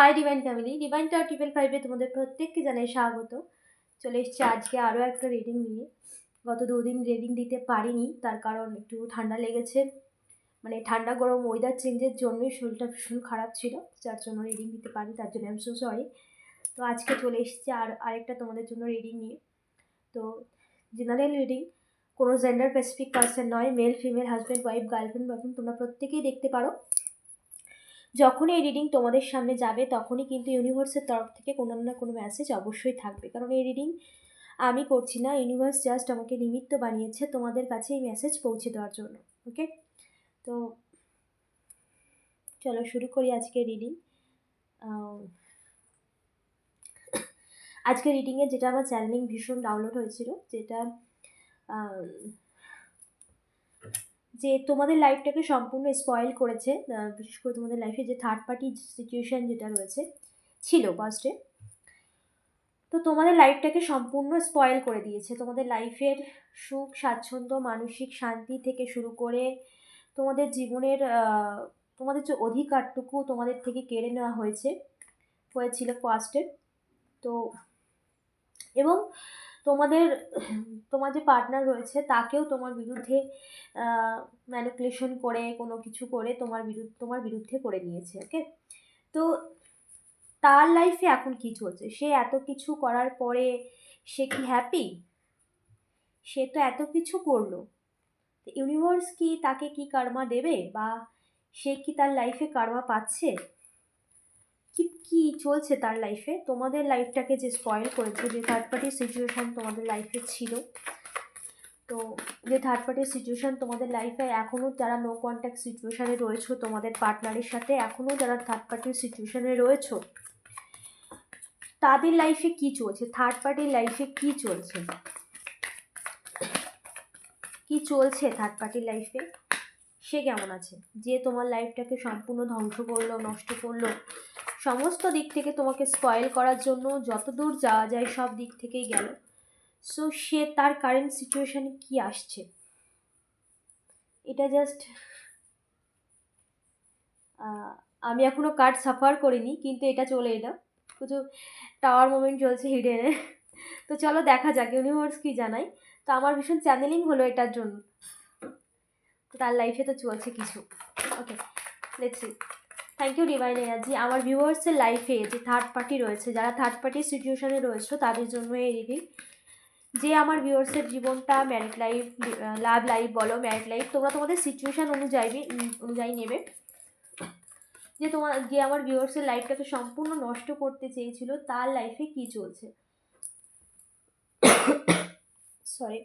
High divine family divine টার triple ফাইভে তোমাদের প্রত্যেককে জানাই স্বাগত। চলে এসেছি আজকে আরও একটা রিডিং নিয়ে। গত দুদিন রিডিং দিতে পারিনি, তার কারণ একটু ঠান্ডা লেগেছে। মানে ঠান্ডা, গরম ওয়েদার চেঞ্জের জন্যই শরীরটা ভীষণ খারাপ ছিল, যার জন্য রিডিং দিতে পারি তার জন্য আমি সো সরি তো আজকে চলে এসেছি আর আরেকটা তোমাদের জন্য রিডিং নিয়ে। তো জেনারেল রিডিং কোনো জেন্ডার স্পেসিফিক পার্সন নয় male female husband wife girlfriend boyfriend তোমরা প্রত্যেকেই দেখতে পারো। যখনই এই রিডিং তোমাদের সামনে যাবে, তখনই কিন্তু ইউনিভার্সের তরফ থেকে কোনো না কোনো মেসেজ অবশ্যই থাকবে। কারণ এই রিডিং আমি করছি না ইউনিভার্স জাস্ট আমাকে নিমিত্ত বানিয়েছে তোমাদের কাছে এই মেসেজ পৌঁছে দেওয়ার জন্য ওকে তো চলো শুরু করি আজকে রিডিং আজকে রিডিংয়ে যেটা আমার চ্যানেলিং ভীষণ ডাউনলোড হয়েছিল, যেটা যে তোমাদের লাইফটাকে সম্পূর্ণ স্পয়েল করেছে বিশেষ করে তোমাদের লাইফে যে থার্ড পার্টি সিচুয়েশান যেটা রয়েছে, ছিল ফার্স্টে তো তোমাদের লাইফটাকে সম্পূর্ণ স্পয়েল করে দিয়েছে। তোমাদের লাইফের সুখ, স্বাচ্ছন্দ্য, মানসিক শান্তি থেকে শুরু করে তোমাদের জীবনের তোমাদের যে অধিকারটুকু তোমাদের থেকে কেড়ে নেওয়া হয়েছে, হয়েছিল ফার্স্টে তো, এবং তোমাদের, তোমার যে পার্টনার রয়েছে, তাকেও তোমার বিরুদ্ধে ম্যানিপুলেশন করে, কোনো কিছু করে তোমার বিরুদ্ধে তোমার বিরুদ্ধে করে নিয়েছে ওকে তো তার লাইফে এখন কি চলছে? সে এত কিছু করার পরে সে কি হ্যাপি সে তো এত কিছু করল। ইউনিভার্স কি তাকে কি কার্মা দেবে? বা সে কি তার লাইফে কার্মা পাচ্ছে? কি কি চলছে তার লাইফে তোমাদের লাইফটাকে যে স্পয়েল করেছে, যে থার্ড পার্টির সিচুয়েশান তোমাদের লাইফে ছিল, তো যে থার্ড পার্টির সিচুয়েশান তোমাদের লাইফে এখনও যারা নো কন্ট্যাক্ট সিচুয়েশানে রয়েছো, তোমাদের পার্টনারের সাথে এখনও যারা থার্ড পার্টির সিচুয়েশানে রয়েছো, তাদের লাইফে কি চলছে? থার্ড পার্টির লাইফে কি চলছে? কি চলছে থার্ড পার্টির লাইফে সে কেমন আছে? যে তোমার লাইফটাকে সম্পূর্ণ ধ্বংস করল, নষ্ট করল সমস্ত দিক থেকে তোমাকে স্পয়েল করার জন্য যত দূর যাওয়া যায় সব দিক থেকেই গেল। সো সে তার কারেন্ট সিচুয়েশানে কি আসছে? এটা জাস্ট আমি এখনও কার্ড সাফার করিনি, কিন্তু এটা চলে এলো। কিছু টাওয়ার মোমেন্ট চলছে হিডেনে তো চলো দেখা যাক ইউনিভার্স কি জানাই তো আমার ভীষণ চ্যানেলিং হলো এটার জন্য। তার লাইফে তো চলছে কিছু। Okay let's thank you divine energy আমার ভিউয়ার্সের লাইফে যে থার্ড পার্টি রয়েছে, যারা থার্ড পার্টির সিচুয়েশানে রয়েছে, তাদের জন্য এই রিডিং যে আমার ভিউয়ার্সের জীবনটা ম্যারিড লাইফ লাভ লাইফ বলো ম্যারিড লাইফ তোমরা তোমাদের সিচুয়েশান অনুযায়ী অনুযায়ী নেবে। যে তোমার, যে আমার ভিউয়ার্সের লাইফটাকে সম্পূর্ণ নষ্ট করতে চেয়েছিল, তার লাইফে কি চলছে? সরি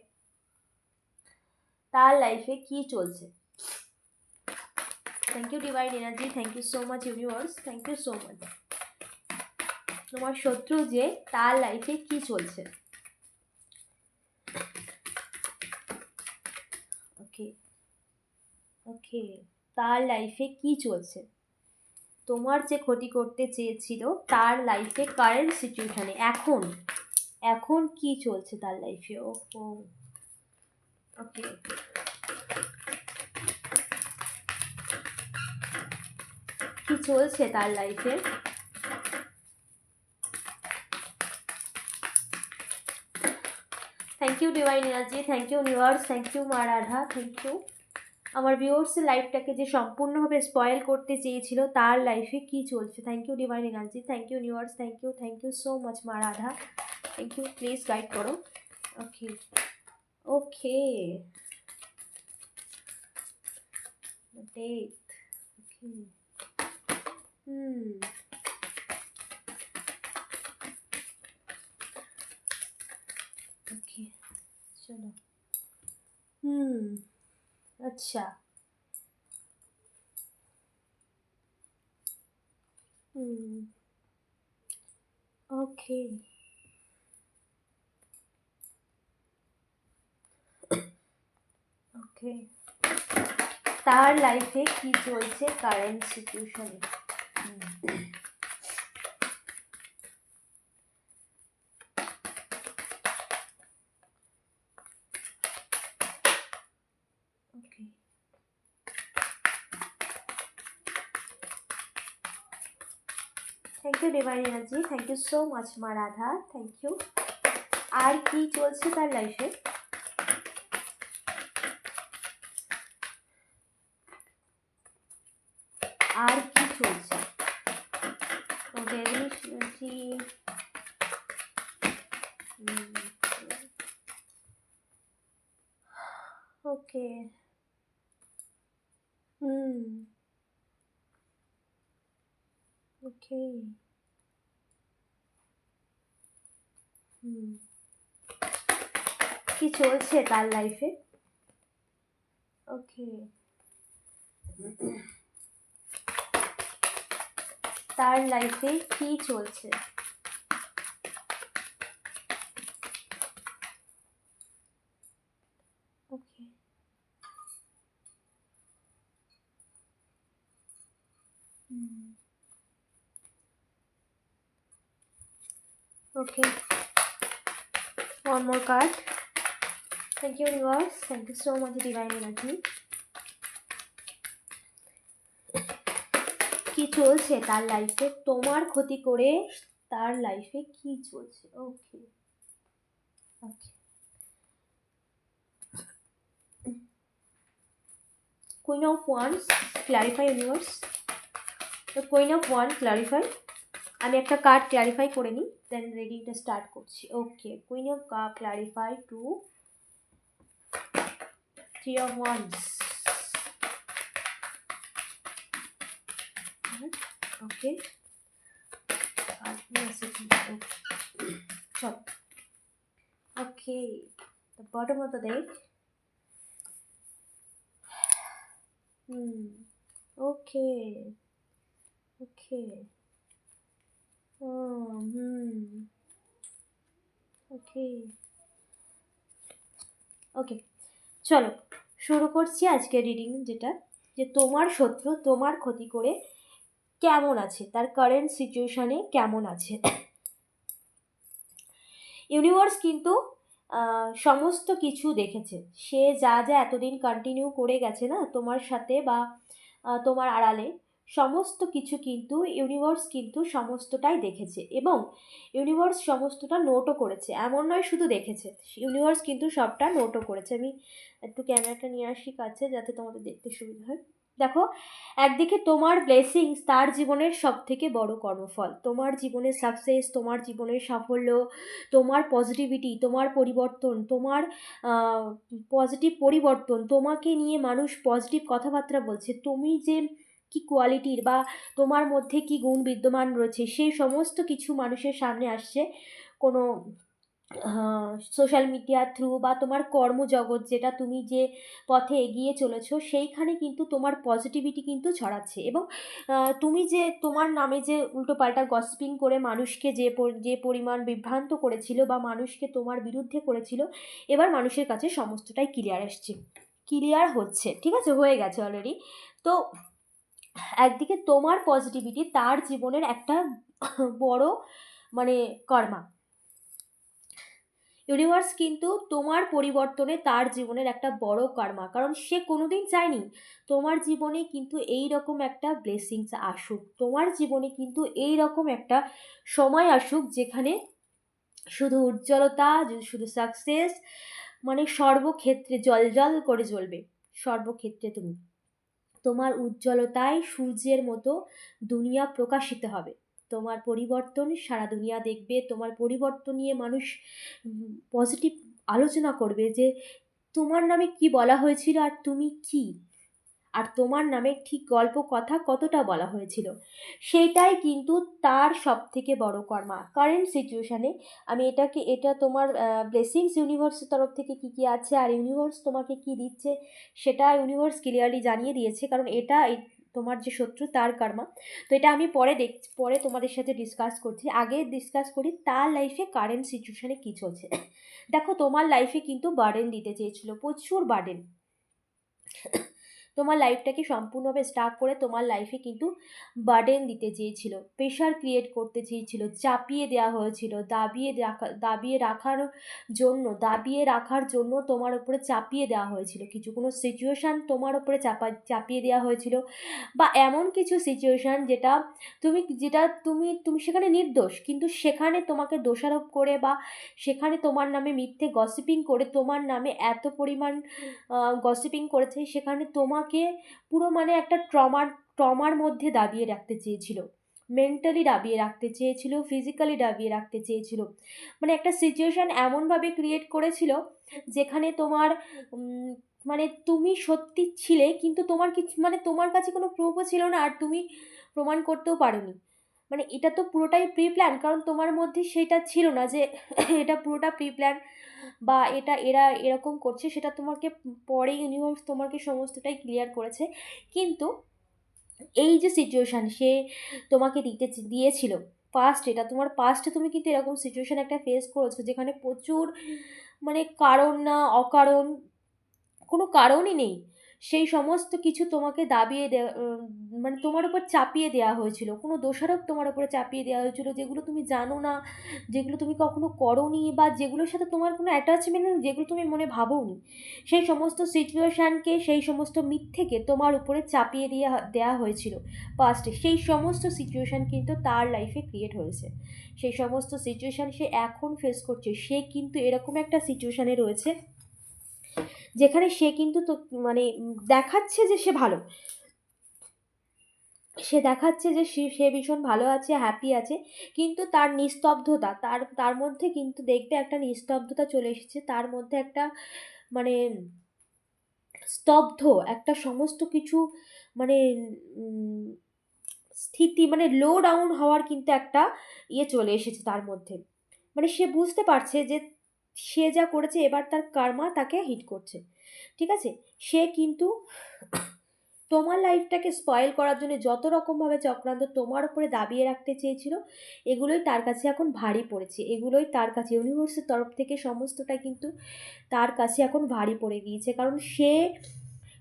তার লাইফে কি চলছে? Thank you divine energy thank you so much universe thank you so much তোমার শত্রু যে, তার লাইফে কি চলছে? ওকে ওকে তার লাইফে কি চলছে? তোমার যে ক্ষতি করতে চেয়েছিল, তার লাইফে কারেন্ট সিচুয়েশানে এখন এখন কি চলছে তার লাইফে ও ওকে কি চলছে তার লাইফে thank you divine energy thank you universe thank you মা রাধা. থ্যাংক ইউ আমার ভিউয়ার্সের লাইফটাকে যে সম্পূর্ণভাবে স্পয়েল করতে চেয়েছিল, তার লাইফে কি চলছে? Thank you divine energy thank you universe thank you thank you so much মা Radha. Thank you please guide করো। ওকে ওকে ডেথ ওকে হুম ওকে চলো হুম আচ্ছা হুম ওকে ওকে তার লাইফে কি চলছে কারেন্ট সিচুয়েশনে thank you divine energy thank you so much মা রাধা থ্যাংক ইউ আর কি চলছে তার লাইফে আর কি চলছে ওকে এনার্জি ওকে হুম ওকে হুম কি চলছে তার লাইফে ওকে তার লাইফে কি চলছে ওকে হুম Okay. One more card. Thank you, universe. Thank you so much, divine energy. কি চলছে তার লাইফে তোমার ক্ষতি করে তার লাইফে কি চলছে okay queen of wands clarify universe queen of wand clarify আমি একটা কার্ড ক্লারিফাই করে নিই দেন রিডিংটা স্টার্ট করছি। Okay queen of cups clarify two three of wands okay okay the bottom of the deck hmm okay Oh, hmm. Okay okay চলো শুরু করছি আজকে রিডিং যেটা যে তোমার শত্রু তোমার ক্ষতি করে কেমন আছে? তার কারেন্ট সিচুয়েশানে কেমন আছে? ইউনিভার্স কিন্তু সমস্ত কিছু দেখেছে। সে যা যা এতদিন কন্টিনিউ করে গেছে না তোমার সাথে বা তোমার আড়ালে সমস্ত কিছু কিন্তু ইউনিভার্স কিন্তু সমস্তটাই দেখেছে এবং ইউনিভার্স সমস্তটা নোটও করেছে। এমন নয় শুধু দেখেছে ইউনিভার্স কিন্তু সবটা নোটও করেছে। আমি একটু ক্যামেরাটা নিয়ে আসি কাছে যাতে তোমাদের দেখতে সুবিধা হয়। দেখো, একদিকে তোমার ব্লেসিংস তার জীবনের সব থেকে বড় কর্মফল। তোমার জীবনের সাকসেস তোমার জীবনের সাফল্য, তোমার পজিটিভিটি তোমার পরিবর্তন, তোমার পজিটিভ পরিবর্তন, তোমাকে নিয়ে মানুষ পজিটিভ কথাবার্তা বলছে। তুমি যে কি কোয়ালিটির বা তোমার মধ্যে কি গুণ বিদ্যমান রয়েছে সেই সমস্ত কিছু মানুষের সামনে আসছে। কোনো সোশ্যাল মিডিয়ার থ্রু বা তোমার কর্মজগৎ যেটা তুমি যে পথে এগিয়ে চলেছো, সেইখানে কিন্তু তোমার পজিটিভিটি কিন্তু ছড়াচ্ছে। এবং তুমি যে তোমার নামে যে উল্টোপাল্টা গসপিং করে মানুষকে যে যে পরিমাণ বিভ্রান্ত করেছিল বা মানুষকে তোমার বিরুদ্ধে করেছিল, এবার মানুষের কাছে সমস্তটাই ক্লিয়ার আসছে। ক্লিয়ার হচ্ছে, ঠিক আছে? হয়ে গেছে অলরেডি তো একদিকে তোমার পজিটিভিটি তার জীবনের একটা বড় মানে কর্মা। ইউনিভার্স কিন্তু তোমার পরিবর্তনে তার জীবনের একটা বড় কর্মা, কারণ সে কোনোদিন চায়নি। তোমার জীবনে কিন্তু এই রকম একটা ব্লেসিংস আসুক, তোমার জীবনে কিন্তু এই রকম একটা সময় আসুক যেখানে শুধু উজ্জ্বলতা, শুধু সাকসেস মানে সর্বক্ষেত্রে জল জল করে জ্বলবে, সর্বক্ষেত্রে তুমি। তোমার উজ্জ্বলতায় সূর্যের মতো দুনিয়া প্রকাশিত হবে। তোমার পরিবর্তন, সারা দুনিয়া দেখবে। তোমার পরিবর্তন নিয়ে মানুষ পজিটিভ আলোচনা করবে যে, তোমার নামে কি বলা হয়েছিল আর তুমি কি? আর তোমার নামে ঠিক গল্প কথা কতটা বলা হয়েছিল? সেইটাই কিন্তু তার সব থেকে বড় কর্মা। কারেন্ট সিচুয়েশানে আমি এটাকে, এটা তোমার ব্লেসিংস ইউনিভার্সের তরফ থেকে কী কী আছে আর ইউনিভার্স তোমাকে কি দিচ্ছে সেটা ইউনিভার্স ক্লিয়ারলি জানিয়ে দিয়েছে। কারণ এটা তোমার যে শত্রু তার কর্মা। তো এটা আমি পরে দেখ, পরে তোমাদের সাথে ডিসকাস করছি। আগে ডিসকাস করি তার লাইফে কারেন্ট সিচুয়েশানে কী চলছে। দেখো তোমার লাইফে কিন্তু বার্ডেন দিতে চেয়েছিল, প্রচুর বার্ডেন তোমার লাইফটাকে সম্পূর্ণভাবে স্টাক করে তোমার লাইফে কিন্তু বার্ডেন দিতে চেয়েছিল। প্রেশার ক্রিয়েট করতে চেয়েছিল, চাপিয়ে দেওয়া হয়েছিল, দাবিয়ে রাখা, দাবিয়ে রাখার জন্য, দাবিয়ে রাখার জন্য তোমার উপরে চাপিয়ে দেওয়া হয়েছিল। কিছু কোনো সিচুয়েশান তোমার উপরে চাপা, চাপিয়ে দেওয়া হয়েছিল বা এমন কিছু সিচুয়েশান যেটা তুমি যেটা তুমি তুমি সেখানে নির্দোষ, কিন্তু সেখানে তোমাকে দোষারোপ করে বা সেখানে তোমার নামে মিথ্যে গসিপিং করে, তোমার নামে এত পরিমাণ গসিপিং করেছে, সেখানে তোমাকে পুরো মানে একটা ট্রমার ট্রমার মধ্যে দাবিয়ে রাখতে চেয়েছিল। মেন্টালি দাবিয়ে রাখতে চেয়েছিল, ফিজিক্যালি দাবিয়ে রাখতে চেয়েছিল। মানে একটা সিচুয়েশান এমনভাবে ক্রিয়েট করেছিল যেখানে তোমার মানে তুমি সত্যি ছিলে কিন্তু তোমার কিছু মানে তোমার কাছে কোনো প্রুফও ছিল না আর তুমি প্রমাণ করতেও পারোনি। মানে এটা তো পুরোটাই প্রি প্ল্যান কারণ তোমার মধ্যে সেটা ছিল না যে, এটা পুরোটা প্রি প্ল্যান বা এটা, এরা এরকম করছে, সেটা তোমাকে পরে ইউনিভার্স তোমাকে সমস্তটাই ক্লিয়ার করেছে। কিন্তু এই যে সিচুয়েশান সে তোমাকে দিতে দিয়েছিল ফার্স্ট এটা তোমার ফার্স্টে তুমি কিন্তু এরকম সিচুয়েশান একটা ফেস করেছ, যেখানে প্রচুর মানে কারণ না অকারণ কোনো কারণই নেই। সেই সমস্ত কিছু তোমাকে দাবিয়ে দেওয়া মানে তোমার উপর চাপিয়ে দেওয়া হয়েছিল। কোনো দোষারোপ তোমার উপরে চাপিয়ে দেওয়া হয়েছিল, যেগুলো তুমি জানো না, যেগুলো তুমি কখনো করোনি বা যেগুলোর সাথে তোমার কোনো অ্যাটাচমেন্ট যেগুলো তুমি মনে ভাবোনি। সেই সমস্ত সিচুয়েশানকে সেই সমস্ত মিথ্যেকে তোমার উপরে চাপিয়ে দিয়ে দেওয়া হয়েছিল পাস্টে সেই সমস্ত সিচুয়েশান কিন্তু তার লাইফে ক্রিয়েট হয়েছে। সেই সমস্ত সিচুয়েশান সে এখন ফেস করছে। সে কিন্তু এরকম একটা সিচুয়েশানে রয়েছে যেখানে সে কিন্তু তো মানে দেখাচ্ছে যে সে ভালো। সে দেখাচ্ছে যে সে ভীষণ ভালো আছে হ্যাপি আছে, কিন্তু তার নিস্তব্ধতা, তার তার মধ্যে কিন্তু দেখবে একটা নিস্তব্ধতা চলে এসেছে। তার মধ্যে একটা মানে স্তব্ধ, একটা সমস্ত কিছু মানে স্থিতি মানে লো ডাউন হওয়ার কিন্তু একটা ইয়ে চলে এসেছে তার মধ্যে। মানে সে বুঝতে পারছে যে সে যা করেছে, এবার তার কার্মা তাকে হিট করছে। ঠিক আছে? সে কিন্তু তোমার লাইফটাকে স্পয়েল করার জন্য যত রকমভাবে চক্রান্ত তোমার উপরে দাবিয়ে রাখতে চেয়েছিল, এগুলোই তার কাছে এখন ভারী পড়েছে। এগুলোই তার কাছে ইউনিভার্সের তরফ থেকে সমস্তটা কিন্তু তার কাছে এখন ভারী পড়ে গিয়েছে। কারণ সে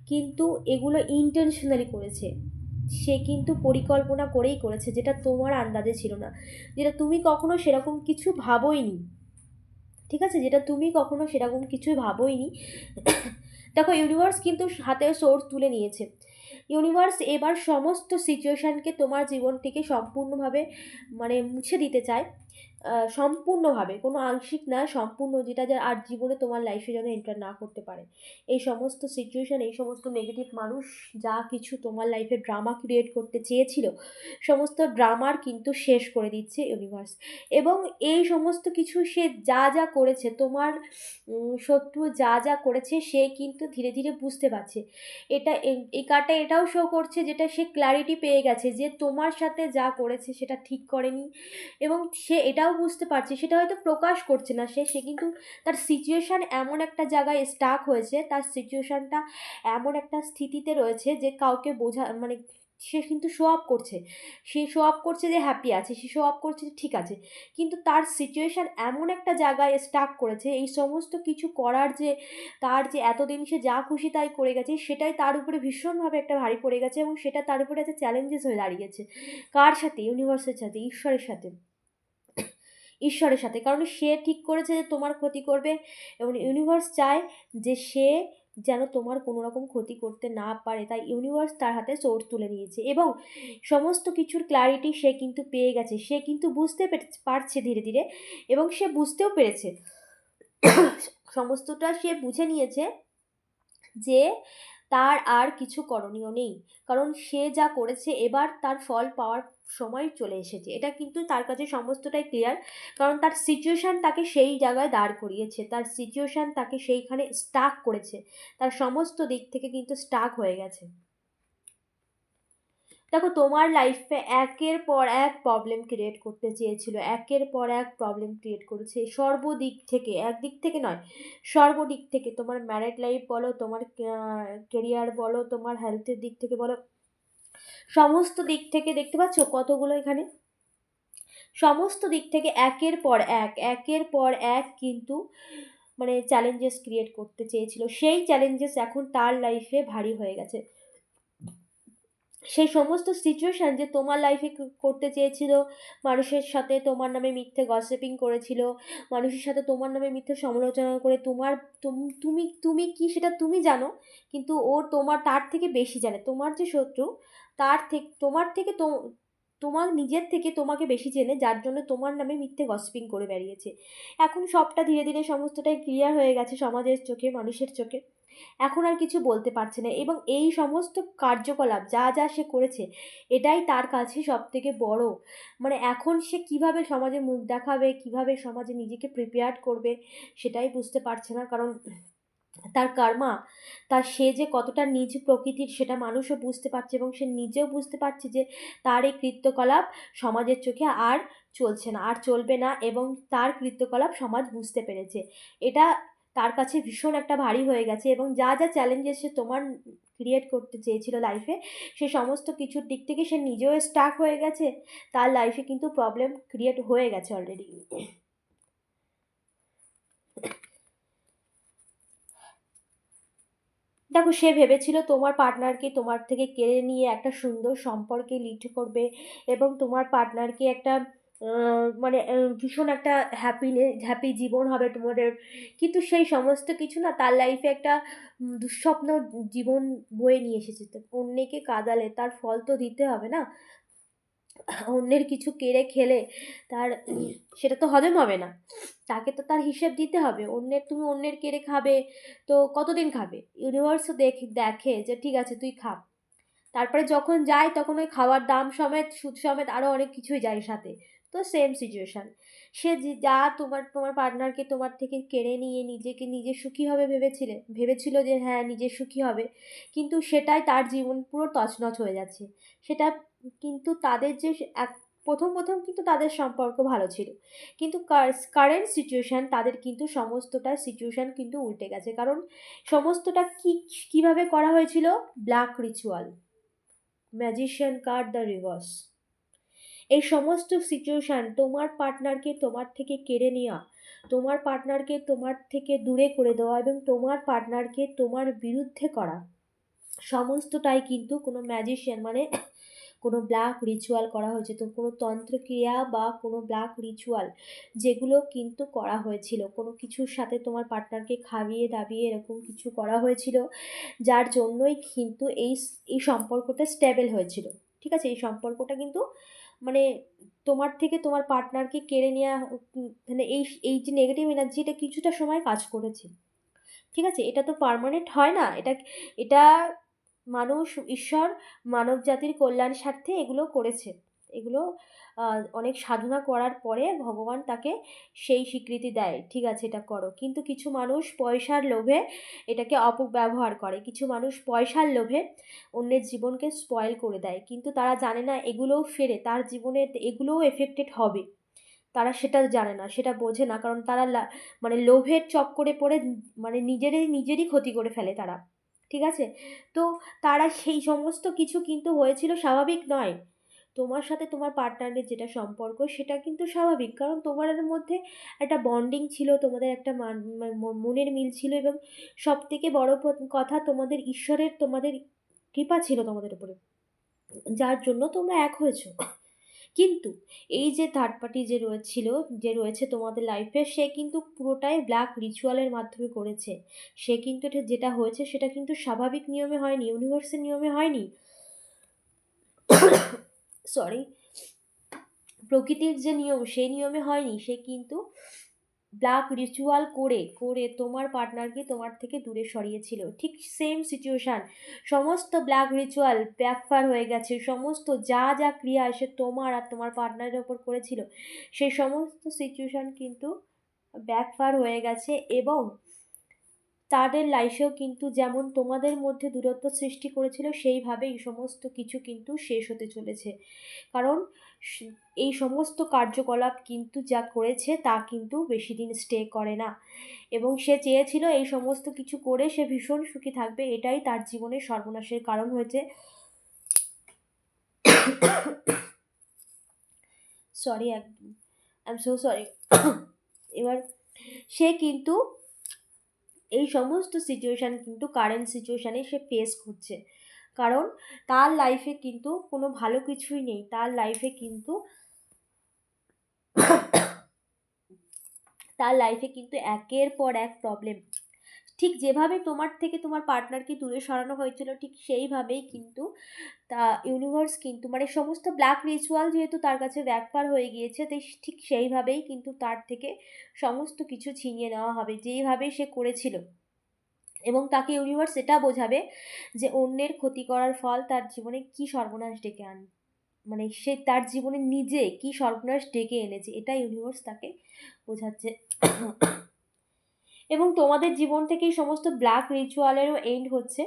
কিন্তু এগুলো ইন্টেনশনালি করেছে। সে কিন্তু পরিকল্পনা করেই করেছে, যেটা তোমার আন্দাজে ছিল না। যেটা তুমি কখনো সেরকম কিছু ভাবোইনি। ঠিক আছে? যেটা তুমি কখনো সেরকম কিছুই ভাবোইনি। দেখো ইউনিভার্স কিন্তু হাতে সোর্স তুলে নিয়েছে। ইউনিভার্স এবার সমস্ত সিচুয়েশানকে তোমার জীবন থেকে সম্পূর্ণভাবে মানে মুছে দিতে চায়। সম্পূর্ণভাবে, কোনো আংশিক না, সম্পূর্ণ যেটা যা আর জীবনে তোমার লাইফে যেন এন্টার না করতে পারে। এই সমস্ত সিচুয়েশান এই সমস্ত নেগেটিভ মানুষ যা কিছু তোমার লাইফে ড্রামা ক্রিয়েট করতে চেয়েছিল, সমস্ত ড্রামার কিন্তু শেষ করে দিচ্ছে ইউনিভার্স এবং এই সমস্ত কিছু সে যা যা করেছে, তোমার শত্রু যা যা করেছে, সে কিন্তু ধীরে ধীরে বুঝতে পারছে। এটা এই কার্ডটা এটাও শো করছে যেটা সে ক্ল্যারিটি পেয়ে গেছে যে তোমার সাথে যা করেছে সেটা ঠিক করেনি। এবং সে এটাও বুঝতে পারছে, সেটা হয়তো প্রকাশ করছে না সে সে কিন্তু তার সিচুয়েশান এমন একটা জায়গায় স্টাক হয়েছে, তার সিচুয়েশানটা এমন একটা স্থিতিতে রয়েছে যে কাউকে বোঝা মানে সে কিন্তু শো আপ করছে। সে শো আপ করছে যে হ্যাপি আছে, সে শো আপ করছে যে ঠিক আছে, কিন্তু তার সিচুয়েশান এমন একটা জায়গায় স্টাক করেছে, এই সমস্ত কিছু করার যে, তার যে এতদিন সে যা খুশি তাই করে গেছে, সেটাই তার উপরে ভীষণভাবে একটা ভারী পড়ে গেছে এবং সেটা তার উপরে একটা চ্যালেঞ্জেস হয়ে দাঁড়িয়েছে। কার সাথে? ইউনিভার্সের সাথে, ঈশ্বরের সাথে। ঈশ্বরের সাথে। কারণ সে ঠিক করেছে যে তোমার ক্ষতি করবে এবং ইউনিভার্স চায় যে সে যেন তোমার কোনো রকম ক্ষতি করতে না পারে। তাই ইউনিভার্স তার হাতে সোর্স তুলে নিয়েছে এবং সমস্ত কিছুর ক্ল্যারিটি সে কিন্তু পেয়ে গেছে। সে কিন্তু বুঝতে পারছে ধীরে ধীরে এবং সে বুঝতেও পেরেছে। সমস্তটা সে বুঝে নিয়েছে যে তার আর কিছু করণীয় নেই। কারণ সে যা করেছে এবার তার ফল পাওয়ার সময় চলে এসেছে। এটা কিন্তু তার কাছে সমস্তটাই ক্লিয়ার কারণ তার সিচুয়েশান তাকে সেই জায়গায় দাঁড় করিয়েছে। তার সিচুয়েশান তাকে সেইখানে স্টাক করেছে। তার সমস্ত দিক থেকে কিন্তু স্টাক হয়ে গেছে। দেখো, তোমার লাইফে একের পর এক প্রবলেম ক্রিয়েট করতে চেয়েছিল। একের পর এক প্রবলেম ক্রিয়েট করেছে। সর্বদিক থেকে, একদিক থেকে নয়, সর্বদিক থেকে তোমার ম্যারেড লাইফ বলো, তোমার কেরিয়ার বলো, তোমার হেলথের দিক থেকে বলো সমস্ত দিক থেকে দেখতে পাচ্ছ কতগুলো এখানে? সমস্ত দিক থেকে একের পর এক, একের পর এক কিন্তু মানে চ্যালেঞ্জেস ক্রিয়েট করতে চেয়েছিল। সেই চ্যালেঞ্জেস এখন তার লাইফে ভারী হয়ে গেছে। সেই সমস্ত সিচুয়েশান যে তোমার লাইফে করতে চেয়েছিল, মানুষের সাথে তোমার নামে মিথ্যে গসিপিং করেছিল, মানুষের সাথে তোমার নামে মিথ্যে সমালোচনা করে তোমার তুমি তুমি কি সেটা তুমি জানো, কিন্তু ও তোমার তার থেকে বেশি জানে। তোমার যে শত্রু তার থেকে, তোমার থেকে তো, তোমার নিজের থেকে তোমাকে বেশি চেনে, যার জন্য তোমার নামে মিথ্যে গসপিং করে বেরিয়েছে এখন সবটা ধীরে ধীরে সমস্তটাই ক্লিয়ার হয়ে গেছে সমাজের চোখে, মানুষের চোখে। এখন আর কিছু বলতে পারছে না এবং এই সমস্ত কার্যকলাপ, যা যা সে করেছে, এটাই তার কাছে সব থেকে বড়। মানে এখন সে কীভাবে সমাজে মুখ দেখাবে, কীভাবে সমাজে নিজেকে প্রিপেয়ার করবে, সেটাই বুঝতে পারছে না। কারণ তার কার্মা, তার সে যে কতটা নিজ প্রকৃতির সেটা মানুষও বুঝতে পারছে এবং সে নিজেও বুঝতে পারছে যে তার এই কৃত্যকলাপ সমাজের চোখে আর চলছে না, আর চলবে না এবং তার কৃত্যকলাপ সমাজ বুঝতে পেরেছে। এটা তার কাছে ভীষণ একটা ভারী হয়ে গেছে এবং যা যা চ্যালেঞ্জেস সে তোমার ক্রিয়েট করতে চেয়েছিল লাইফে সে সমস্ত কিছুর দিক থেকে সে নিজেও স্টাক হয়ে গেছে, তার লাইফে কিন্তু প্রবলেম ক্রিয়েট হয়ে গেছে অলরেডি দেখো, সে ভেবেছিল তোমার পার্টনারকে তোমার থেকে কেড়ে নিয়ে একটা সুন্দর সম্পর্কে লিড করবে এবং তোমার পার্টনারকে একটা মানে ভীষণ একটা হ্যাপিনে হ্যাপি জীবন হবে তোমাদের। কিন্তু সেই সমস্ত কিছু না তার লাইফে একটা দুঃস্বপ্ন জীবন বয়ে নিয়ে এসেছে। অন্যকে কাদালে তার ফল তো দিতে হবে না। অন্যের কিছু কেড়ে খেলে তার সেটা তো হজম হবে না। তাকে তো তার হিসেব দিতে হবে। অন্যের, তুমি অন্যের কেড়ে খাবে তো কতদিন খাবে? ইউনিভার্সও দেখে দেখে যে ঠিক আছে, তুই খা। তারপরে যখন যায় তখন ওই খাওয়ার দাম সমেত, সুদ সমেত আরও অনেক কিছুই যায় সাথে। তো সেম সিচুয়েশান সে যা তোমার তোমার পার্টনারকে তোমার থেকে কেড়ে নিয়ে নিজেকে নিজে সুখী হবে ভেবেছিলে, ভেবেছিল যে হ্যাঁ নিজে সুখী হবে। কিন্তু সেটাই তার জীবন পুরো তছনছ হয়ে যাচ্ছে। সেটা কিন্তু তাদের যে এক, প্রথম প্রথম কিন্তু তাদের সম্পর্ক ভালো ছিল। কিন্তু কারেন্ট সিচুয়েশান তাদের কিন্তু সমস্তটা সিচুয়েশান কিন্তু উল্টে গেছে। কারণ সমস্তটা কী, কীভাবে করা হয়েছিল? Black ritual magician card the reverse এই সমস্ত সিচুয়েশান তোমার পার্টনারকে তোমার থেকে কেড়ে নেওয়া তোমার পার্টনারকে তোমার থেকে দূরে করে দেওয়া এবং তোমার পার্টনারকে তোমার বিরুদ্ধে করা, সমস্তটাই কিন্তু কোনো ম্যাজিশিয়ান মানে কোনো ব্ল্যাক রিচুয়াল করা হয়েছে। তো কোনো তন্ত্রক্রিয়া বা কোনো ব্ল্যাক রিচুয়াল যেগুলো কিন্তু করা হয়েছিল, কোনো কিছুর সাথে তোমার পার্টনারকে খাইয়ে দাবিয়ে এরকম কিছু করা হয়েছিল, যার জন্যই কিন্তু এই এই সম্পর্কটা স্টেবল হয়েছিল। ঠিক আছে? এই সম্পর্কটা কিন্তু মানে তোমার থেকে তোমার পার্টনারকে কেড়ে নেওয়া মানে এই এই যে নেগেটিভ এনার্জি এটা কিছুটা সময় কাজ করেছে। ঠিক আছে? এটা তো পারমানেন্ট হয় না। এটা এটা মানুষ, ঈশ্বর, মানব জাতির কল্যাণ স্বার্থে এগুলো করেছে। এগুলো অনেক সাধনা করার পরে ভগবান তাকে সেই স্বীকৃতি দেয়, ঠিক আছে, এটা করো। কিন্তু কিছু মানুষ পয়সার লোভে এটাকে অপব্যবহার করে। কিছু মানুষ পয়সার লোভে অন্যের জীবনকে স্পয়েল করে দেয়। কিন্তু তারা জানে না, এগুলোও ফেরে। তার জীবনে এগুলোও এফেক্টেড হবে। তারা সেটা জানে না, সেটা বোঝে না। কারণ তারা মানে লোভের চক্করে পড়ে মানে নিজেরই নিজেরই ক্ষতি করে ফেলে তারা। ঠিক আছে? তো তারা সেই সমস্ত কিছু কিন্তু হয়েছিল স্বাভাবিক নয়। তোমার সাথে তোমার পার্টনারের যেটা সম্পর্ক, সেটা কিন্তু স্বাভাবিক। কারণ তোমাদের মধ্যে একটা বন্ডিং ছিল, তোমাদের একটা মনের মিল ছিল এবং সব থেকে বড় কথা তোমাদের ঈশ্বরের, তোমাদের কৃপা ছিল তোমাদের উপরে। যার জন্য তোমরা এক হয়েছো। কিন্তু এই যে থার্ড পার্টি যে রয়েছিল, যে রয়েছে তোমাদের লাইফে সে কিন্তু পুরোটাই ব্ল্যাক রিচুয়ালের মাধ্যমে করেছে। সে কিন্তু এটা যেটা হয়েছে, সেটা কিন্তু স্বাভাবিক নিয়মে হয়নি ইউনিভার্সের নিয়মে হয়নি। সরি প্রকৃতির যে নিয়ম, সেই নিয়মে হয়নি, সে কিন্তু ব্ল্যাক রিচুয়াল করে করে তোমার পার্টনারকে তোমার থেকে দূরে সরিয়েছিল ঠিক সেম সিচুয়েশান সমস্ত ব্ল্যাক রিচুয়াল ব্যাকফার হয়ে গেছে। সমস্ত যা যা ক্রিয়া সে তোমার আর তোমার পার্টনারের ওপর করেছিল, সেই সমস্ত সিচুয়েশান কিন্তু ব্যাকফার হয়ে গেছে এবং তাদের লাইফেও কিন্তু যেমন তোমাদের মধ্যে দূরত্ব সৃষ্টি করেছিল সেইভাবে এই সমস্ত কিছু কিন্তু শেষ হতে চলেছে। কারণ এই সমস্ত কার্যকলাপ কিন্তু যা করেছে তা কিন্তু বেশি দিন স্টে করে না। এবং সে চেয়েছিল এই সমস্ত কিছু করে সে ভীষণ সুখী থাকবে, এটাই তার জীবনের সর্বনাশের কারণ হয়েছে। সরি একদম আই সো সরি এবার সে কিন্তু এই সমস্ত সিচুয়েশান কিন্তু কারেন্ট সিচুয়েশানে সে ফেস করছে। কারণ তার লাইফে কিন্তু কোনো ভালো কিছুই নেই, তার লাইফে কিন্তু তার লাইফে কিন্তু একের পর এক প্রবলেম ঠিক যেভাবে তোমার থেকে তোমার পার্টনারকে দূরে সরানো হয়েছিল, ঠিক সেইভাবেই কিন্তু তা ইউনিভার্স কিন্তু মানে সমস্ত ব্ল্যাক রিচুয়াল যেহেতু তার কাছে ব্যাকপার হয়ে গিয়েছে, তাই ঠিক সেইভাবেই কিন্তু তার থেকে সমস্ত কিছু ছিনিয়ে নেওয়া হবে, যেইভাবে সে করেছিল। এবং তাকে ইউনিভার্স এটা বোঝাবে যে অন্যের ক্ষতি করার ফল তার জীবনে কি সর্বনাশ ডেকে আন মানে সে তার জীবনে নিজে কি সর্বনাশ ডেকে এনেছে এটা ইউনিভার্স তাকে বোঝাচ্ছে। এবং তোমাদের জীবন থেকে এই সমস্ত ব্ল্যাক রিচুয়ালেরও এন্ড হচ্ছে।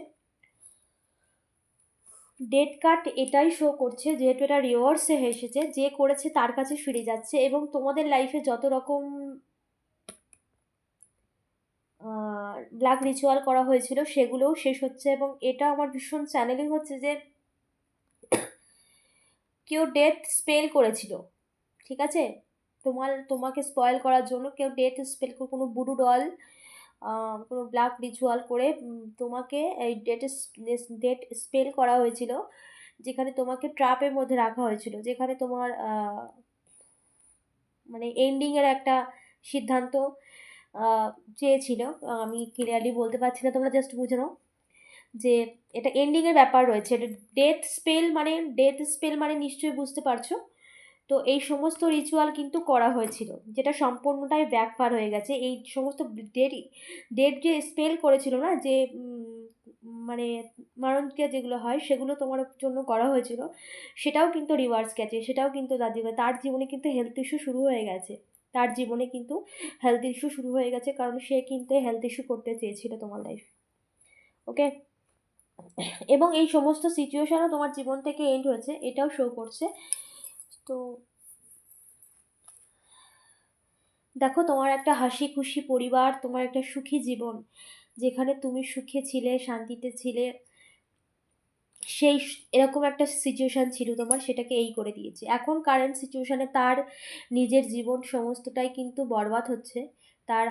ডেট কার্ড এটাই শো করছে, যেহেতু এটা রিওয়ার্সে এসেছে, যে করেছে তার কাছে ফিরে যাচ্ছে। এবং তোমাদের লাইফে যত রকম ব্ল্যাক রিচুয়াল করা হয়েছিল, সেগুলোও শেষ হচ্ছে। এবং এটা আমার ভীষণ চ্যানেলিং হচ্ছে যে কেউ ডেথ স্পেল করেছিল, ঠিক আছে? তোমার, তোমাকে স্পয়েল করার জন্য কেউ ডেথ স্পেল করে কোনো বুডু ডল কোনো ব্ল্যাক রিচুয়াল করে তোমাকে এই ডেট ডেট স্পেল করা হয়েছিল, যেখানে তোমাকে ট্রাপের মধ্যে রাখা হয়েছিল, যেখানে তোমার মানে এন্ডিংয়ের একটা সিদ্ধান্ত চেয়েছিল। আমি ক্লিয়ারলি বলতে পারছি না, তোমরা জাস্ট বুঝে নাও। যে এটা এন্ডিংয়ের ব্যাপার রয়েছে, এটা ডেথ স্পেল মানে ডেথ স্পেল মানে নিশ্চয়ই বুঝতে পারছ? তো এই সমস্ত রিচুয়াল কিন্তু করা হয়েছিল, যেটা সম্পূর্ণটাই ব্যাকফার হয়ে গেছে। এই সমস্ত ডেট ডেট যে স্পেল করেছিল না, যে মানে মারণক্রিয়া যেগুলো হয়, সেগুলো তোমার জন্য করা হয়েছিল, সেটাও কিন্তু রিভার্স গেছে, সেটাও কিন্তু তার জীবনে তার জীবনে কিন্তু হেলথ ইস্যু শুরু হয়ে গেছে। তার জীবনে কিন্তু হেলথ ইস্যু শুরু হয়ে গেছে, কারণ সে কিন্তু হেলথ ইস্যু করতে চেয়েছিল তোমার লাইফ ওকে এবং এই সমস্ত সিচুয়েশানও তোমার জীবন থেকে এন্ড হয়েছে, এটাও শো করছে। তো দেখো, তোমার একটা হাসি খুশি পরিবার, তোমার একটা সুখী জীবন, যেখানে তুমি সুখে ছিলে, শান্তিতে ছিলে, সেই এরকম একটা সিচুয়েশান ছিল তোমার, সেটাকে এই করে দিয়েছে। এখন কারেন্ট সিচুয়েশানে তার নিজের জীবন সমস্তটাই কিন্তু বরবাদ হচ্ছে। তার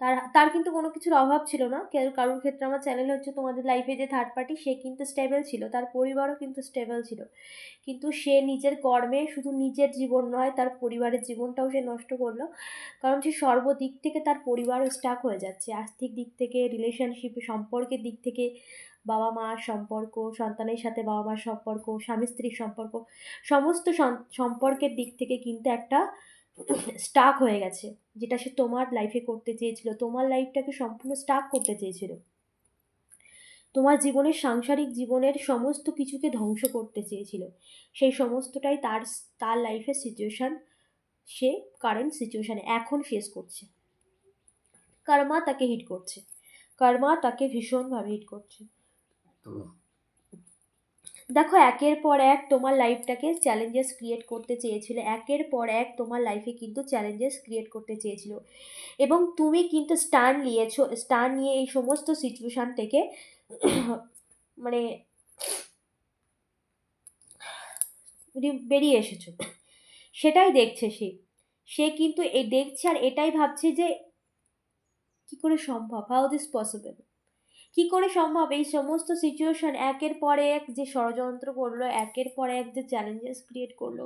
তার তার কিন্তু কোনো কিছুর অভাব ছিল না। কারোর ক্ষেত্রে আমার চ্যানেল হচ্ছে তোমাদের লাইফে যে থার্ড পার্টি সে কিন্তু স্টেবল ছিল, তার পরিবারও কিন্তু স্টেবল ছিল। কিন্তু সে নিজের কর্মে শুধু নিজের জীবন নয়, তার পরিবারের জীবনটাও সে নষ্ট করল। কারণ সে সর্বদিক থেকে তার পরিবারও স্টাক হয়ে যাচ্ছে। আর্থিক দিক থেকে রিলেশনশিপ সম্পর্কের দিক থেকে, বাবা মার সম্পর্ক, সন্তানের সাথে বাবা মার সম্পর্ক স্বামী স্ত্রীর সম্পর্ক, সমস্ত সম্পর্কের দিক থেকে কিন্তু একটা স্টাক হয়ে গেছে। যেটা সে তোমার লাইফে করতে চেয়েছিল, তোমার লাইফটাকে সম্পূর্ণ স্টাক করতে চেয়েছিল। তোমার জীবনের সাংসারিক জীবনের সমস্ত কিছুকে ধ্বংস করতে চেয়েছিল। সেই সমস্তটাই তার তার লাইফের সিচুয়েশান সে কারেন্ট সিচুয়েশানে এখন ফেস করছে। কর্মা তাকে হিট করছে। কর্মা তাকে ভীষণভাবে হিট করছে। দেখো, একের পর এক তোমার লাইফটাকে চ্যালেঞ্জেস ক্রিয়েট করতে চেয়েছিল। একের পর এক তোমার লাইফে কিন্তু চ্যালেঞ্জেস ক্রিয়েট করতে চেয়েছিল। এবং তুমি কিন্তু স্ট্যান্ড নিয়েছো স্ট্যান্ড নিয়ে এই সমস্ত সিচুয়েশান থেকে মানে বেরিয়ে এসেছ। সেটাই দেখছে সে। সে কিন্তু এই দেখছে আর এটাই ভাবছে যে কী করে সম্ভব? হাউ দিস পসিবল কি করে সম্ভব? এই সমস্ত সিচুয়েশন একের পর এক যে ষড়যন্ত্র করল, একের পর এক যে চ্যালেঞ্জেস ক্রিয়েট করল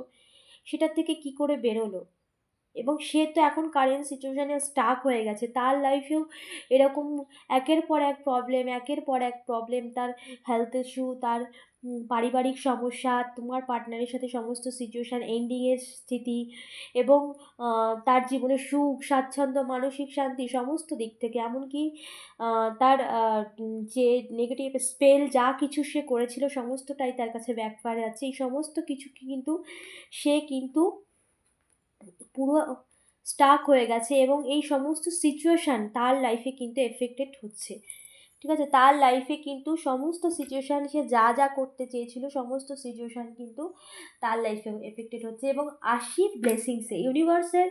সেটা থেকে কি করে বেরোলো? এবং সে তো এখন কারেন্ট সিচুয়েশানে স্টাক হয়ে গেছে। তার লাইফেও এরকম একের পর এক প্রবলেম একের পর এক প্রবলেম তার হেলথ ইস্যু তার পারিবারিক সমস্যা, তোমার পার্টনারের সাথে সমস্ত সিচুয়েশান এন্ডিংয়ের স্থিতি এবং তার জীবনে সুখ, স্বাচ্ছন্দ্য, মানসিক শান্তি সমস্ত দিক থেকে। এমনকি তার যে নেগেটিভ স্পেল যা কিছু সে করেছিল সমস্তটাই তার কাছে ব্যাকফায়ার আছে। এই সমস্ত কিছু কিন্তু সে কিন্তু পুরো স্টাক হয়ে গেছে এবং এই সমস্ত সিচুয়েশান তার লাইফে কিন্তু এফেক্টেড হচ্ছে। ঠিক আছে? তার লাইফে কিন্তু সমস্ত সিচুয়েশান সে যা যা করতে চেয়েছিল, সমস্ত সিচুয়েশান কিন্তু তার লাইফে এফেক্টেড হচ্ছে। এবং আশি ব্লেসিংসে ইউনিভার্সের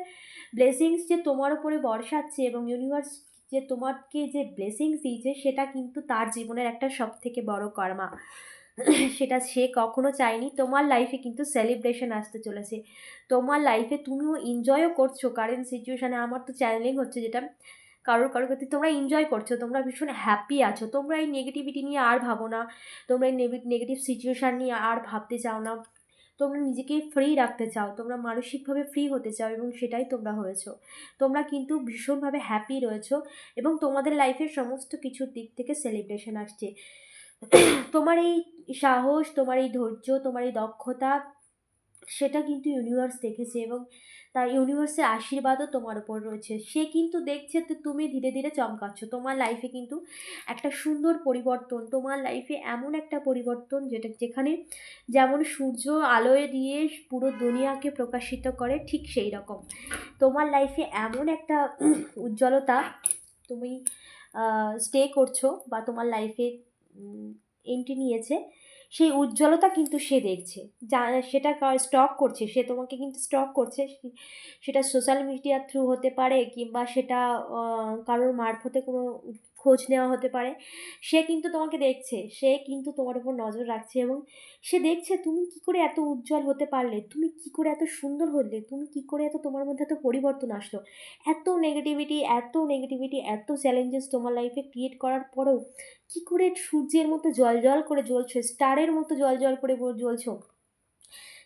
ব্লেসিংস যে তোমার উপরে বর্ষাচ্ছে এবং ইউনিভার্স যে তোমাকে যে ব্লেসিংস দিয়েছে, সেটা কিন্তু তার জীবনের একটা সব থেকে বড় কর্মা। সেটা সে কখনো চায়নি। তোমার লাইফে কিন্তু সেলিব্রেশন আসতে চলেছে। তোমার লাইফে তুমিও এনজয়ও করছ কারেন্ট সিচুয়েশানে আমার তো চ্যানেলিং হচ্ছে যেটা। কারোর কারোর ক্ষেত্রে তোমরা এনজয় করছ, তোমরা ভীষণ হ্যাপি আছো, তোমরা এই নেগেটিভিটি নিয়ে আর ভাবো না, তোমরা এই নেগেটিভ সিচুয়েশান নিয়ে আর ভাবতে চাও না, তোমরা নিজেকে ফ্রি রাখতে চাও, তোমরা মানসিকভাবে ফ্রি হতে চাও এবং সেটাই তোমরা হয়েছো। তোমরা কিন্তু ভীষণভাবে হ্যাপি রয়েছো এবং তোমাদের লাইফের সমস্ত কিছুর দিক থেকে সেলিব্রেশন আসছে। তোমার এই সাহস, তোমার এই ধৈর্য, তোমার এই দক্ষতা, সেটা কিন্তু ইউনিভার্স দেখেছে এবং তার ইউনিভার্সের আশীর্বাদও তোমার উপর রয়েছে। সে কিন্তু দেখছে যে তুমি ধীরে ধীরে চমকাচ্ছ। তোমার লাইফে কিন্তু একটা সুন্দর পরিবর্তন, তোমার লাইফে এমন একটা পরিবর্তন যেটা, যেখানে যেমন সূর্য আলোয় দিয়ে পুরো দুনিয়াকে প্রকাশিত করে, ঠিক সেই রকম তোমার লাইফে এমন একটা উজ্জ্বলতা তুমি স্টে করছ বা তোমার লাইফে এন্ট্রি নিয়েছে সেই উজ্জ্বলতা কিন্তু সে দেখছে। যা, সেটা স্টক করছে? সে তোমাকে কিন্তু স্টক করছে। সেটা সোশ্যাল মিডিয়ার থ্রু হতে পারে কিংবা সেটা কারোর মারফতে কোনো খোঁজ নেওয়া হতে পারে। সে কিন্তু তোমাকে দেখছে, সে কিন্তু তোমার উপর নজর রাখছে এবং সে দেখছে তুমি কি করে এত উজ্জ্বল হতে পারলে, তুমি কি করে এত সুন্দর হলে, তুমি কি করে এত তোমার মধ্যে এত পরিবর্তন আসলো। এত নেগেটিভিটি এত নেগেটিভিটি এত চ্যালেঞ্জেস তোমার লাইফে ক্রিয়েট করার পরেও কি করে সূর্যের মতো জল জল করে জ্বলছো স্টারের মতো জল জল করে জ্বলছো।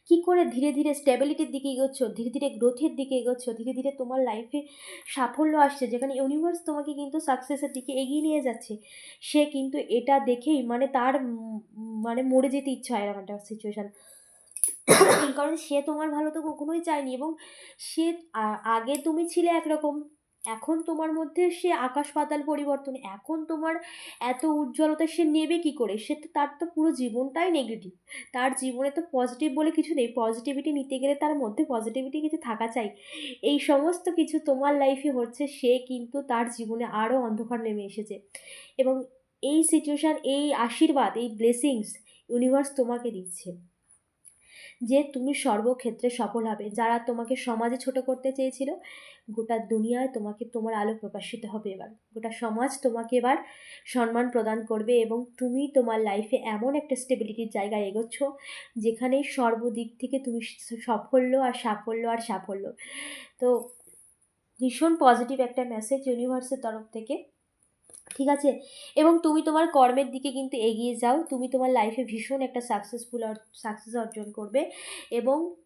কী করে ধীরে ধীরে স্টেবিলিটির দিকে এগোচ্ছ? ধীরে ধীরে গ্রোথের দিকে এগোচ্ছ? ধীরে ধীরে তোমার লাইফে সাফল্য আসছে। যেখানে ইউনিভার্স তোমাকে কিন্তু সাকসেসের দিকে এগিয়ে নিয়ে যাচ্ছে। সে কিন্তু এটা দেখেই মানে তার মানে মরে যেতে ইচ্ছা হয় এরকম একটা সিচুয়েশান কারণ সে তোমার ভালো তো কখনোই চায়নি এবং সে আগে তুমি ছিলে একরকম। এখন তোমার মধ্যে সে আকাশ পাতাল পরিবর্তন, এখন তোমার এত উজ্জ্বলতা সে নেবে কি করে? সে তো, তার তো পুরো জীবনটাই নেগেটিভ তার জীবনে তো পজিটিভ বলে কিছু নেই। পজিটিভিটি নিতে গেলে তার মধ্যে পজিটিভিটি কিছু থাকা চাই। এই সমস্ত কিছু তোমার লাইফে হচ্ছে, সে কিন্তু তার জীবনে আরও অন্ধকার নেমে এসেছে। এবং এই সিচুয়েশান এই আশীর্বাদ, এই ব্লেসিংস ইউনিভার্স তোমাকে দিচ্ছে। যে তুমি সর্বক্ষেত্রে সফল হবে। যারা তোমাকে সমাজে ছোট করতে চেয়েছিল গোটা দুনিয়ায় তোমাকে, তোমার আলো প্রকাশিত হবে এবার। গোটা সমাজ তোমাকে এবার সম্মান প্রদান করবে এবং তুমি তোমার লাইফে এমন একটা স্টেবিলিটির জায়গায় এগোচ্ছ, যেখানে সর্বদিক থেকে তুমি সাফল্য আর সাফল্য আর সাফল্য। তো ভীষণ পজিটিভ একটা মেসেজ ইউনিভার্সের তরফ থেকে। ঠিক আছে? এবং তুমি তোমার কর্মের দিকে কিন্তু এগিয়ে যাও। তুমি তোমার লাইফে ভীষণ একটা সাকসেসফুল সাকসেস অর্জন করবে এবং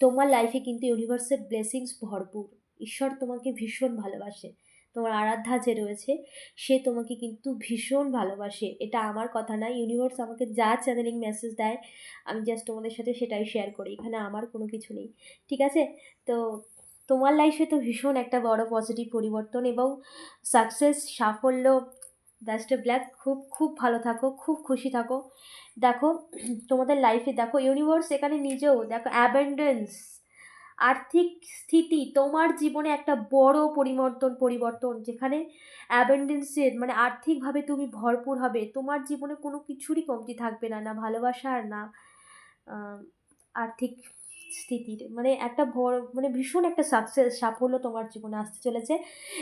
তোমার লাইফে কিন্তু ইউনিভার্সের ব্লেসিংস ভরপুর। ঈশ্বর তোমাকে ভীষণ ভালোবাসে। তোমার আরাধ্যা যে রয়েছে, সে তোমাকে কিন্তু ভীষণ ভালোবাসে। এটা আমার কথা না ইউনিভার্স আমাকে যা চ্যানেলিং মেসেজ দেয়, আমি জাস্ট তোমাদের সাথে সেটাই শেয়ার করি। এখানে আমার কোনো কিছু নেই। ঠিক আছে? তো তোমার লাইফে তো ভীষণ একটা বড় পজিটিভ পরিবর্তন এবং সাকসেস সাফল্য দ্যাস্ট ব্ল্যাক খুব খুব ভালো থাকো, খুব খুশি থাকো। দেখো, তোমাদের লাইফে দেখো ইউনিভার্স এখানে নিজেও, দেখো অ্যাবেন্ডেন্স আর্থিক স্থিতি তোমার জীবনে একটা বড় পরিবর্তন পরিবর্তন যেখানে অ্যাবেন্ডেন্সের মানে আর্থিকভাবে তুমি ভরপুর হবে। তোমার জীবনে কোনো কিছুরই কমতি থাকবে না না ভালোবাসার, না আর্থিক স্থিতির। মানে একটা বড় মানে ভীষণ একটা সাকসেস সাফল্য তোমার জীবনে আসতে চলেছে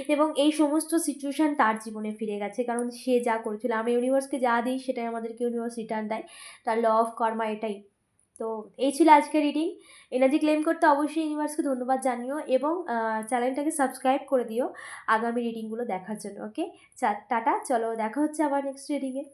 এবং এই সমস্ত সিচুয়েশান তার জীবনে ফিরে গেছে। কারণ সে যা করেছিল আমরা ইউনিভার্সকে যা দিই সেটাই আমাদেরকে ইউনিভার্স রিটার্ন দেয়। তার ল অফ কর্মা এটাই। তো এই ছিল আজকের রিডিং এনার্জি ক্লেম করতে অবশ্যই ইউনিভার্সকে ধন্যবাদ জানিও এবং চ্যানেলটাকে সাবস্ক্রাইব করে দিও আগামী রিডিংগুলো দেখার জন্য ওকে টাটা, চলো, দেখা হচ্ছে আবার নেক্সট রিডিংয়ে